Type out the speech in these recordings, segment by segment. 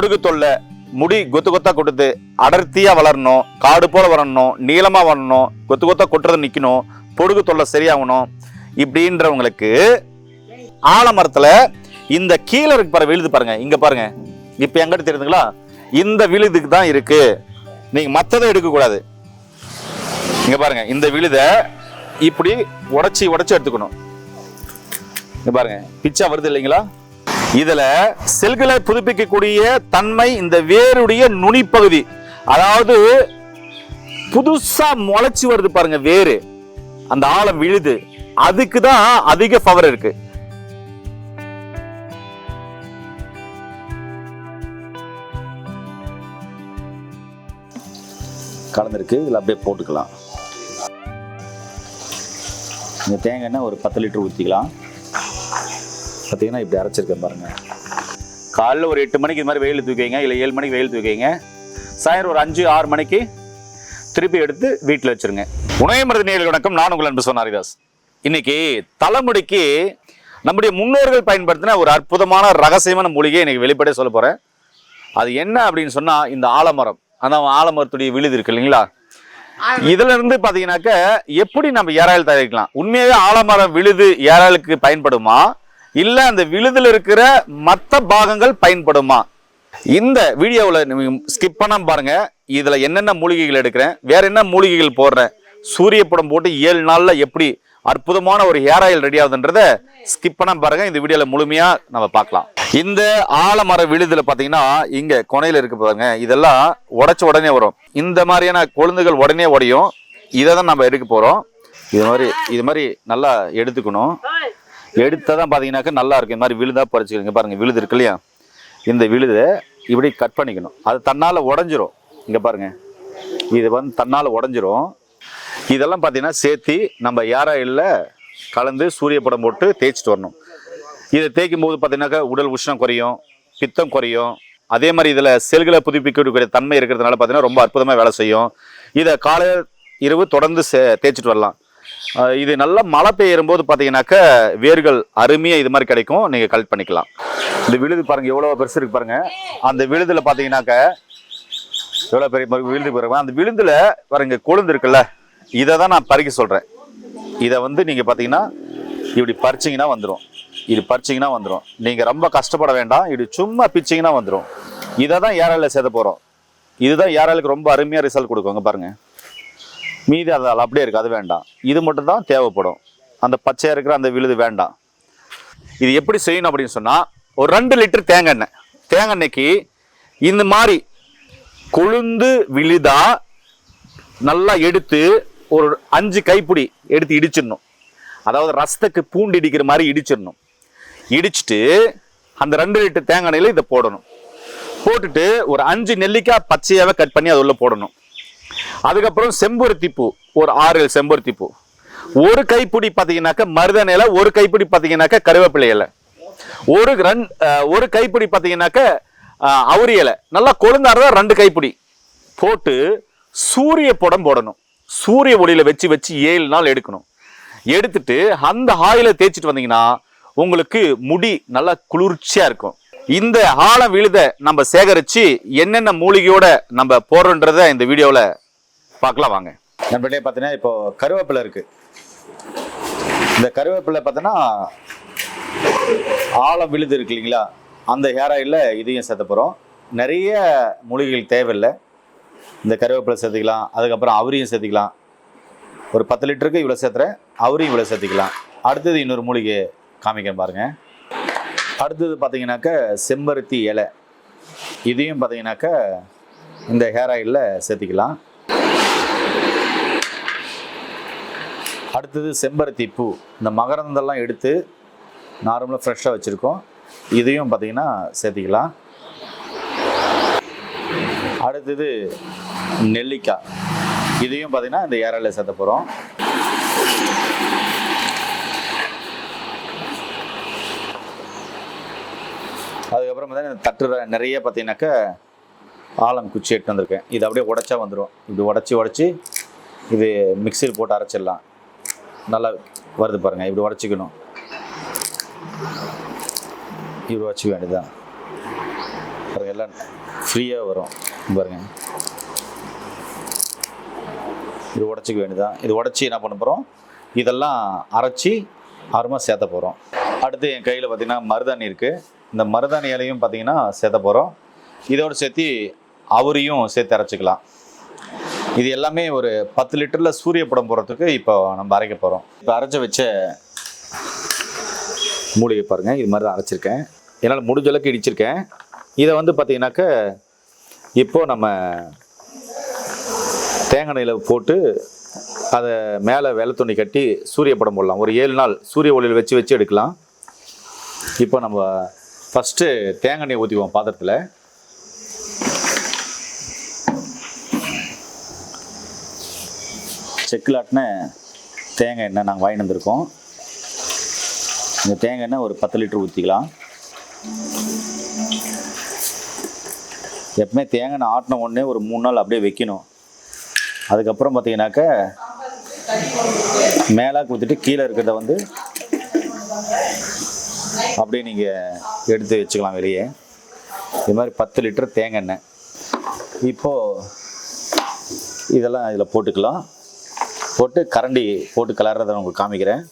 பொடுகு தொல்லை முடி கொத்து கொத்தா கொட்டுது. அடர்த்தியா வளரணும் காடு போல வரணும் நீளமா வரணும் கொத்து கொத்தா கொட்டுறது நிக்கணும் பொடுகு தொல்லை சரியாகணும் இப்படின்றவங்களுக்கு ஆலமரத்துல இந்த கீழே இருக்கு பாருங்க விழுது பாருங்க இங்க பாருங்க. இப்ப எங்கிட்ட தெரியுதுங்களா? இந்த விழுதுக்கு தான் இருக்கு. நீங்க மத்ததை எடுக்க கூடாது. இங்க பாருங்க இந்த விழுத இப்படி உடச்சி உடைச்சி எடுத்துக்கணும். இங்க பாருங்க பிச்சா வருது இல்லைங்களா? இதுல செல்களை புதுப்பிக்கக்கூடிய தன்மை இந்த வேருடைய நுனிப்பகுதி. அதாவது புதுசா முளைச்சு வருது பாருங்க வேறு அந்த ஆழம் விழுது. அதுக்கு தான் அதிக பவர் இருக்கு. கலந்துருக்கு. இதில் அப்படியே போட்டுக்கலாம். இந்த தேங்காய் எண்ணெய் ஒரு பத்து லிட்டர் ஊற்றிக்கலாம் பார்த்தீங்கன்னா இப்படி அரைச்சிருக்கேன் பாருங்க. காலைல ஒரு எட்டு மணிக்கு இது மாதிரி வெயில் தூக்கிங்க இல்லை ஏழு மணிக்கு வெயில் தூக்கிங்க. சாயந்தரம் ஒரு அஞ்சு ஆறு மணிக்கு திருப்பி எடுத்து வீட்டில் வச்சிருங்க. உணவு நேரில் வணக்கம். நான் உங்கள் அன்பு சொன்ன ஹரிதாஸ் இன்னைக்கு தலைமுடிக்கு நம்முடைய முன்னோர்கள் பயன்படுத்தின ஒரு அற்புதமான ரகசியமான மூலிகையை இன்னைக்கு வெளிப்படையாக சொல்ல போகிறேன் அது என்ன அப்படின்னு சொன்னால் இந்த ஆலமரம். அந்த ஆலமரத்துடைய விழுது இருக்கு இல்லைங்களா? இதுல இருந்து பாத்தீங்கன்னாக்க எப்படி நம்ம ஏராயில் தயாரிக்கலாம் உண்மையாவே ஆலமரம் விழுது ஏராளுக்கு பயன்படுமா? இல்ல அந்த விழுதுல இருக்கிற மற்ற பாகங்கள் பயன்படுமா? இந்த வீடியோவில் ஸ்கிப் பண்ணாம பாருங்க. இதில் என்னென்ன மூலிகைகள் எடுக்கிறேன் வேற என்ன மூலிகைகள் போடுறேன் சூரிய படம் போட்டு ஏழு நாளில் எப்படி அற்புதமான ஒரு ஹேர் ஆயில் ரெடி ஆகுதுன்றத ஸ்கிப் பண்ணாம பாருங்க. இந்த வீடியோவில் முழுமையாக நம்ம பார்க்கலாம். இந்த ஆலமர விழுதில் பார்த்தீங்கன்னா இங்கே கொனையில் இருக்கு பாருங்க. இதெல்லாம் உடச்ச உடனே வரும். இந்த மாதிரியான கொழுந்துகள் உடனே உடையும். இதை தான் நம்ம எடுக்க போகிறோம் இது மாதிரி இது மாதிரி நல்லா எடுத்துக்கணும். எடுத்தாதான் பாத்தீங்கன்னாக்க நல்லா இருக்கும். இந்த மாதிரி விழுதாக பறிச்சுக்கிறீங்க. பாருங்கள் விழுது இருக்கு இல்லையா? இந்த விழுதை இப்படி கட் பண்ணிக்கணும். அது தன்னால் உடஞ்சிரும். இங்கே பாருங்கள் இது வந்து தன்னால் உடஞ்சிரும். இதெல்லாம் பார்த்தீங்கன்னா சேர்த்து நம்ம யாராயில் கலந்து சூரிய படம் போட்டு தேய்ச்சிட்டு வரணும். இதை தேய்க்கும் போது பார்த்தீங்கன்னாக்கா உடல் உஷ்ணம் குறையும் பித்தம் குறையும். அதே மாதிரி இதில் செல்களை புதுப்பிக்கக்கூடிய தன்மை இருக்கிறதுனால பார்த்தீங்கன்னா ரொம்ப அற்புதமாக வேலை செய்யும். இதை காலை இரவு தொடர்ந்து சே- தேய்ச்சிட்டு வரலாம். இது நல்லா மழை பெய்யும் போது பார்த்தீங்கன்னாக்கா வேர்கள் அருமையாக இது மாதிரி கிடைக்கும். நீங்கள் கலெக்ட் பண்ணிக்கலாம். இந்த விழுது பாருங்கள் எவ்வளோ பெருசு இருக்கு பாருங்கள் அந்த விழுதில் பார்த்தீங்கன்னாக்க எவ்வளோ பெரிய விழுந்து விழுது பாருங்க. அந்த விழுந்தில் பாருங்க கொழுந்து இருக்குல்ல இதை தான் நான் பறிக்க சொல்கிறேன் இதை வந்து நீங்கள் பார்த்தீங்கன்னா இப்படி பறிச்சிங்கன்னா வந்துடும் இது பறிச்சிங்கன்னா வந்துடும் நீங்கள் ரொம்ப கஷ்டப்பட வேண்டாம். இப்படி சும்மா பிச்சிங்கன்னா வந்துடும் இதை தான் ஏராளில் சேர்த்த போகிறோம் இதுதான் ஏராளுக்கு ரொம்ப அருமையாக ரிசல்ட் கொடுக்குங்க பாருங்கள் மீதி அது அப்படியே இருக்குது அது வேண்டாம். இது மட்டும் தான் தேவைப்படும். அந்த பச்சையாக இருக்கிற அந்த விழுது வேண்டாம். இது எப்படி செய்யணும் அப்படின்னு சொன்னால் ஒரு ரெண்டு லிட்டர் தேங்காய் எண்ணெய். தேங்காய் எண்ணெய்க்கு இந்த மாதிரி கொழுந்து விழுதா நல்லா எடுத்து ஒரு அஞ்சு கைப்பிடி எடுத்து இடிச்சிடணும். அதாவது ரசத்துக்கு பூண்டு இடிக்கிற மாதிரி இடிச்சிடணும். இடிச்சிட்டு அந்த ரெண்டு லிட்டர் தேங்காய் எண்ணெயில் இதை போடணும். போட்டுட்டு ஒரு அஞ்சு நெல்லிக்காய் பச்சையாகவே கட் பண்ணி அது உள்ளே போடணும். அதுக்கப்புறம் செம்பருத்தி பூ ஒரு ஆறு செம்பருத்தி பூ ஒரு கைப்பிடி பார்த்தீங்கன்னாக்க மருதன் இலை ஒரு கைப்பிடி பார்த்தீங்கன்னாக்க கருவேப்பிலை இலை. ஒரு ரன் ஒரு கைப்பிடி பார்த்தீங்கன்னாக்க அவரி இலை. நல்லா கொழுந்தாடுறதா ரெண்டு கைப்பிடி. போட்டு சூரிய படம் போடணும். சூரிய ஒளியில் வச்சு வச்சு ஏழு நாள் எடுக்கணும். எடுத்துட்டு அந்த ஆயிலை தேய்ச்சிட்டு வந்தீங்கன்னா உங்களுக்கு முடி நல்லா குளிர்ச்சியாக இருக்கும். இந்த ஆழ விழுத நம்ம சேகரித்து என்னென்ன மூலிகையோட நம்ம போடுறோன்றத இந்த வீடியோவில் பார்க்கலாம் வாங்க. நம்மளே பார்த்தீங்கன்னா இப்போ கருவேப்பிலை இருக்கு. இந்த கருவேப்பிலை பார்த்தோன்னா ஆழம் விழுது இருக்கு இல்லைங்களா? அந்த ஹேர் ஆயிலில் இதையும் சேர்த்த போகிறோம் நிறைய மூலிகைகள் தேவையில்லை. இந்த கருவேப்பிலை சேர்த்துக்கலாம். அதுக்கப்புறம் அவரையும் சேர்த்துக்கலாம். ஒரு பத்து லிட்டருக்கு இவ்வளோ சேர்த்துறேன். அவரையும் இவ்வளோ சேர்த்துக்கலாம். அடுத்தது இன்னொரு மூலிகை காமிக்கிறேன் பாருங்கள் அடுத்தது பார்த்தீங்கன்னாக்க செம்பருத்தி இலை. இதையும் பார்த்தீங்கன்னாக்க இந்த ஹேர் ஆயிலில் சேர்த்திக்கலாம். அடுத்தது செம்பருத்தி பூ. இந்த மகரந்தெல்லாம் எடுத்து நார்மலாக ஃப்ரெஷ்ஷாக வச்சுருக்கோம். இதையும் பார்த்தீங்கன்னா சேர்த்திக்கலாம். அடுத்தது நெல்லிக்காய். இதையும் பார்த்தீங்கன்னா இந்த ஏரலில் சேர்த்த போகிறோம் அதுக்கப்புறம் பார்த்தீங்கன்னா இந்த தட்டு நிறைய பார்த்தீங்கன்னாக்கா ஆலம் குச்சி எடுத்து வந்திருக்கேன். இது அப்படியே உடைச்சா வந்துடும் இது உடச்சி உடச்சி இது மிக்சியில் போட்டு அரைச்சிடலாம். நல்லா வருது பாருங்கள் இப்படி உடச்சிக்கணும். இப்படி வச்சுக்க வேண்டியதுதான். பாருங்கள் எல்லாம் ஃப்ரீயாக வரும். பாருங்கள் இது உடச்சிக்க வேண்டியதான் இது உடச்சி என்ன பண்ண போகிறோம் இதெல்லாம் அரைச்சி அருமா சேர்த்த போகிறோம் அடுத்து என் கையில் பார்த்தீங்கன்னா மருதாணி இருக்குது இந்த மருதாணி இலையும் பார்த்தீங்கன்னா சேர்த்த போகிறோம் இதோடு சேர்த்து அவரையும் சேர்த்து அரைச்சிக்கலாம். இது எல்லாமே ஒரு பத்து லிட்டரில் சூரிய படம் போடுறதுக்கு இப்போ நம்ம அரைக்க போகிறோம் இப்போ அரைச்சி வச்ச மூலிகை பாருங்கள் இது மாதிரி தான் அரைச்சிருக்கேன். என்னால் முடிஞ்ச அளவுக்கு இடிச்சிருக்கேன். இதை வந்து பார்த்தீங்கன்னாக்க இப்போது நம்ம தேங்காய் எண்ணெயில் போட்டு அதை மேலே வெள்ளை துணி கட்டி சூரிய படம் போடலாம். ஒரு ஏழு நாள் சூரிய ஒளியில் வச்சு வச்சு எடுக்கலாம். இப்போ நம்ம ஃபஸ்ட்டு தேங்காய் எண்ணெய் ஊற்றிக்குவோம் பாத்திரத்தில். செக்கில் ஆட்டின தேங்காய் எண்ணெய் நாங்கள் வாங்கி வந்திருக்கோம். இந்த தேங்காய் எண்ணெய் ஒரு பத்து லிட்டர் ஊற்றிக்கலாம் எப்பவுமே தேங்காய் எண்ணெய் ஆட்டின உடனே ஒரு மூணு நாள் அப்படியே வைக்கணும். அதுக்கப்புறம் பார்த்தீங்கன்னாக்க மேலாக்கு ஊற்றிட்டு கீழே இருக்கிறத வந்து அப்படியே நீங்கள் எடுத்து வச்சுக்கலாம் வெளியே. இது மாதிரி பத்து லிட்டர் தேங்காய் எண்ணெய். இப்போது இதெல்லாம் இதில் போட்டுக்கலாம். போட்டு கரண்டி போட்டு கலர்றதை நான் உங்களுக்கு காமிக்கிறேன்.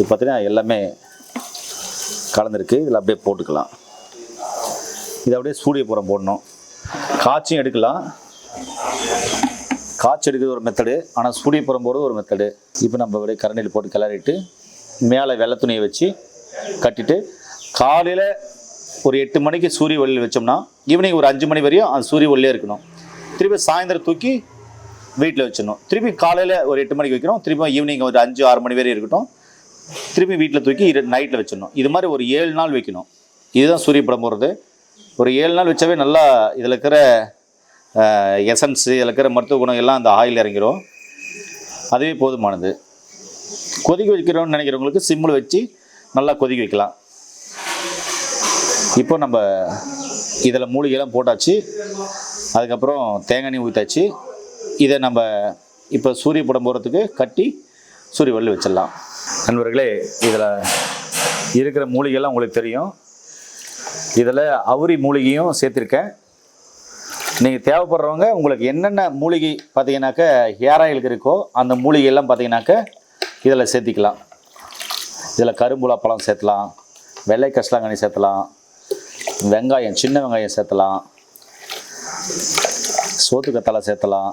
இப்போ பார்த்தீங்கன்னா எல்லாமே கலந்துருக்கு. இதில் அப்படியே போட்டுக்கலாம். இதை அப்படியே சூரியபுரம் போடணும். காய்ச்சியும் எடுக்கலாம். காய்ச்சி எடுக்கிறது ஒரு மெத்தடு ஆனால் சூரியபுரம் போடுறது ஒரு மெத்தடு இப்போ நம்ம அப்படியே கரண்டியில் போட்டு கிளறிட்டு மேலே வெள்ளை துணியை வச்சு கட்டிட்டு காலையில் ஒரு எட்டு மணிக்கு சூரிய ஒளியில் வச்சோம்னா ஈவினிங் ஒரு அஞ்சு மணி வரையும் அந்த சூரிய ஒளியே இருக்கணும். திருப்பி சாயந்தரம் தூக்கி வீட்டில் வச்சிடணும். திருப்பி காலையில் ஒரு எட்டு மணிக்கு வைக்கணும் திருப்பி ஈவினிங் ஒரு அஞ்சு ஆறு மணி வரையும் இருக்கட்டும். திருப்பி வீட்டில் தூக்கி நைட்டில் வச்சிடணும். இது மாதிரி ஒரு ஏழு நாள் வைக்கணும். இதுதான் சூரிய படம் போடுறது. ஒரு ஏழு நாள் வச்சாவே நல்லா இதில் இருக்கிற எசன்ஸு இதில் இருக்கிற மருத்துவ குணம் எல்லாம் அந்த ஆயில் இறங்கிடும் அதுவே போதுமானது. கொதிக்க வைக்கிறோம்னு நினைக்கிறவங்களுக்கு சிம்மில் வச்சு நல்லா கொதிக்க வைக்கலாம். இப்போ நம்ம இதில் மூலிகைலாம் போட்டாச்சு. அதுக்கப்புறம் தேங்காய் எண்ணெய் ஊற்றாச்சு இதை நம்ம இப்போ சூரிய படம் போகிறதுக்கு கட்டி சூரிய வள்ளி வச்சிடலாம். நண்பர்களே இதில் இருக்கிற மூலிகைலாம் உங்களுக்கு தெரியும். இதில் அவுரி மூலிகையும் சேர்த்துருக்கேன். நீங்கள் தேவைப்படுறவங்க உங்களுக்கு என்னென்ன மூலிகை பார்த்தீங்கன்னாக்க ஹேர் ஆயிலுக்கு இருக்கோ அந்த மூலிகையெல்லாம் பார்த்தீங்கன்னாக்க இதில் சேர்த்திக்கலாம். இதில் கரும்புலா பழம் சேர்த்தலாம் வெள்ளை கஷ்டாங்கண்ணி சேர்த்தலாம் வெங்காயம் சின்ன வெங்காயம் சேர்த்தலாம் சோத்துக்கத்தலை சேர்த்தலாம்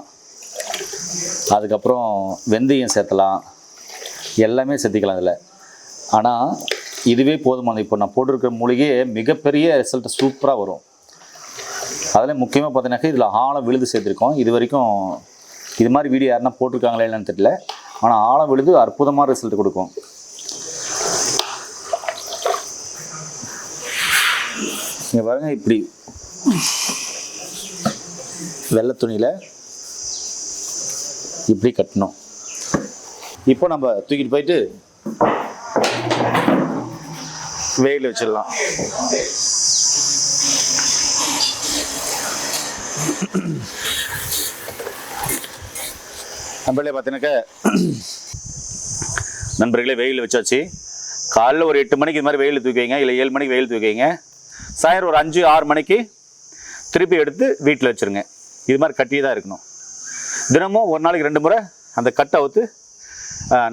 அதுக்கப்புறம் வெந்தயம் சேர்த்தலாம் எல்லாமே சேர்த்திக்கலாம் இதில். ஆனால் இதுவே போதுமானது. இப்போ நான் போட்டிருக்கிற மூலிகையே மிகப்பெரிய ரிசல்ட் சூப்பராக வரும். அதில் முக்கியமாக பார்த்தீங்கன்னாக்கா இதில் ஆழம் விழுது சேர்த்துருக்கோம். இது வரைக்கும் இது மாதிரி வீடியோ யாருன்னா போட்டிருக்காங்களே என்னன்னு தெரியல. ஆனால் ஆழம் விழுது அற்புதமான ரிசல்ட் கொடுக்கும். இங்கே பாருங்க இப்படி. வெள்ளை துணியில் இப்படி கட்டணும். இப்போ நம்ம தூக்கிட்டு போயிட்டு வெயில் வச்சிடலாம். நம்மளே பார்த்தீங்கன்னாக்க நண்பர்களே வெயில் வச்சாச்சு. காலைல ஒரு எட்டு மணிக்கு இது மாதிரி வெயில் தூக்கி வைங்க இல்லை ஏழு மணிக்கு வெயில் தூக்கி வைங்க சாயர் ஒரு அஞ்சு ஆறு மணிக்கு திருப்பி எடுத்து வீட்டில் வச்சுருங்க. இது மாதிரி கட்டியே தான் இருக்கணும். தினமும் ஒரு நாளைக்கு ரெண்டு முறை அந்த கட்டை அவுத்து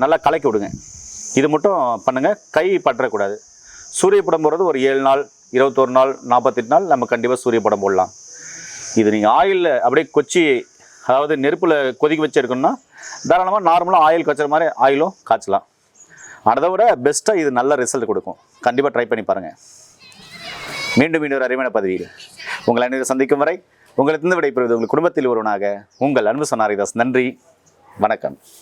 நல்லா கலக்கி விடுங்க. இது மட்டும் பண்ணுங்கள் கை பற்றக்கூடாது சூரிய படம் போடுறது ஒரு ஏழு நாள் இருபத்தொரு நாள் நாற்பத்தெட்டு நாள் நம்ம கண்டிப்பாக சூரிய படம் போடலாம். இது நீங்கள் ஆயிலில் அப்படியே கொச்சி அதாவது நெருப்பில் கொதிக்க வச்சிருக்கணும்னா தாராளமாக நார்மலாக ஆயில் காய்ச்சற மாதிரி ஆயிலும் காய்ச்சலாம். அதை விட பெஸ்ட்டாக இது நல்ல ரிசல்ட் கொடுக்கும். கண்டிப்பாக ட்ரை பண்ணி பாருங்கள் மீண்டும் இன்னொரு அறிவான அருமையான பதவியில் உங்கள் அனைவரும் சந்திக்கும் வரை உங்களிடத்திலிருந்து விடைபெறுவது உங்கள் குடும்பத்தில் ஒருவனாக உங்கள் அன்பு சொன்னாரிதாஸ் நன்றி. வணக்கம்.